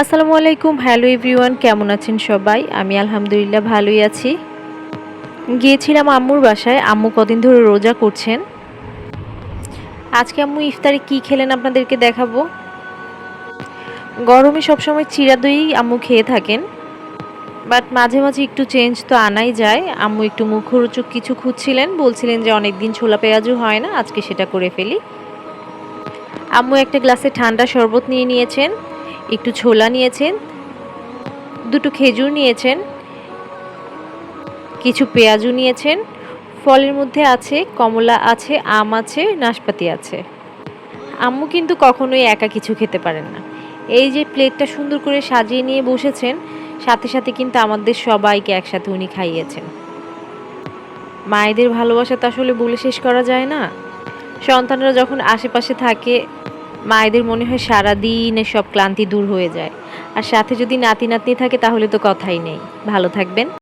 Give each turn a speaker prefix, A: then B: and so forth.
A: আসসালামু আলাইকুম, hello everyone, কেমন আছেন সবাই? আমি আলহামদুলিল্লাহ ভালোই আছি। গিয়েছিলাম আম্মুর বাসায়, আম্মু কদিন ধরে রোজা করছেন। আজকে আম্মু ইফতারে কি খেলেন আপনাদেরকে দেখাবো। গরমে সবসময় চিরা দই আম্মু খেয়ে থাকেন। বাট মাঝে মাঝে একটু চেঞ্জ তো আনাই যায়। আম্মু একটু মুখরোচক কিছু খুঁজছিলেন, বলছিলেন যে অনেক দিন ছোলা পেঁয়াজও হয় না, আজকে সেটা করে ফেলি। আম্মু একটা গ্লাসে ঠান্ডা শরবত নিয়ে নিয়েছেন। একটু ছোলা নিয়েছেন, দুটো খেজুর নিয়েছেন, কিছু পেঁয়াজও নিয়েছেন, ফলের মধ্যে আছে, কমলা আছে, আম আছে, নাশপাতি আছে। আম্মু কিন্তু কখনোই একা কিছু খেতে পারেন না। এই যে প্লেটটা সুন্দর করে সাজিয়ে নিয়ে বসেছেন, সাথে সাথে কিন্তু আমাদের সবাইকে একসাথে উনি খাইয়েছেন। মায়েদের ভালোবাসা তো আসলে বলে শেষ করা যায় না। সন্তানরা যখন আশেপাশে থাকে মায়েদের মনে হয় সারা দিনের সব ক্লান্তি দূর হয়ে যায়। আর সাথে যদি নাতি নাতনি থাকে তাহলে তো কথাই নেই। ভালো থাকবেন।